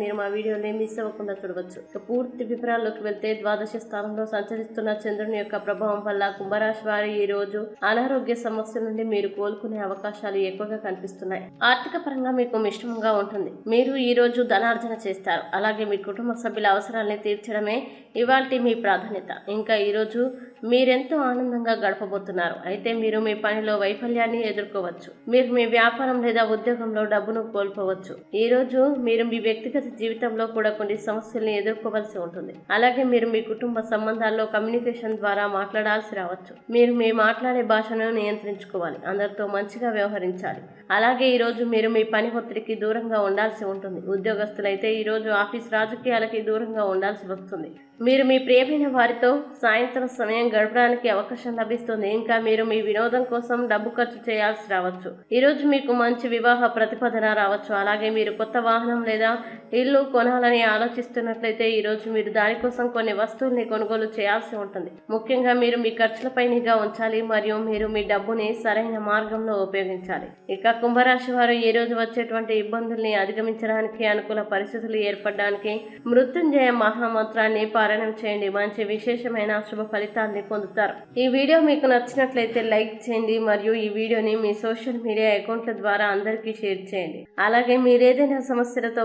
మీరు మా వీడియోని మిస్ అవ్వకుండా చూడవచ్చు. ఇక పూర్తి వివరాల్లోకి వెళ్తే ద్వాదశ స్థానంలో సంచరిస్తున్న చంద్రుని యొక్క ప్రభావం వల్ల కుంభరాశి వారి ఈ రోజు అనారోగ్య సమస్యల నుండి మీరు కోలుకునే అవకాశాలు ఎక్కువగా కనిపిస్తున్నాయి. ఆర్థిక పరంగా మీకు మిశ్రమంగా ఉంటుంది. మీరు ఈ రోజు ధనార్జన చేస్తారు. అలాగే మీ కుటుంబ సభ్యుల అవసరాలని తీర్చడమే ఇవాల్టి మీ ప్రాధాన్యత. ఇంకా ఈరోజు మీరెంతో ఆనందంగా గడపబోతున్నారు. అయితే మీరు మీ పనిలో వైఫల్యాన్ని ఎదుర్కోవచ్చు. మీరు మీ వ్యాపారం లేదా ఉద్యోగంలో డబ్బును కోల్పోవచ్చు. ఈ రోజు మీరు మీ వ్యక్తిగత జీవితంలో కూడా కొన్ని సమస్యల్ని ఎదుర్కోవాల్సి ఉంటుంది. అలాగే మీరు మీ కుటుంబ సంబంధాల్లో కమ్యూనికేషన్ ద్వారా మాట్లాడాల్సి రావచ్చు. మీరు మీ మాట్లాడే భాషను నియంత్రించుకోవాలి. అందరితో మంచిగా వ్యవహరించాలి. అలాగే ఈరోజు మీరు మీ పని ఒత్తిడికి దూరంగా ఉండాల్సి ఉంటుంది. ఉద్యోగస్తులైతే ఈ రోజు ఆఫీస్ రాజకీయాలకి దూరంగా ఉండాల్సి వస్తుంది. మీరు మీ ప్రియమైన వారితో సాయంత్రం సమయం గడపడానికి అవకాశం లభిస్తుంది. ఇంకా మీరు మీ వినోదం కోసం డబ్బు ఖర్చు చేయాల్సి రావచ్చు. ఈరోజు మీకు మంచి వివాహ ప్రతిపాదన రావచ్చు. అలాగే మీరు కొత్త వాహనం లేదా ఇల్లు కొనాలని ఆలోచిస్తున్నట్లయితే ఈరోజు మీరు దానికోసం కొన్ని వస్తువుల్ని కొనుగోలు చేయాల్సి ఉంటుంది. ముఖ్యంగా మీరు మీ ఖర్చులపై నిఘా ఉంచాలి మరియు మీరు మీ డబ్బుని సరైన మార్గంలో ఉపయోగించాలి. ఇక కుంభరాశి వారు ఈ రోజు వచ్చేటువంటి ఇబ్బందుల్ని అధిగమించడానికి అనుకూల పరిస్థితులు ఏర్పడడానికి మృత్యుంజయ మహామంత్రాన్ని పారాయణం చేయండి. మంచి విశేషమైన శుభ ఫలితాన్ని పొందుతారు. ఈ వీడియో మీకు నచ్చినట్లయితే లైక్ చేయండి మరియు ఈ వీడియోని మీ సోషల్ మీడియా అకౌంట్ల ద్వారా అందరికీ షేర్ చేయండి. అలాగే మీరు ఏదైనా సమస్యలతో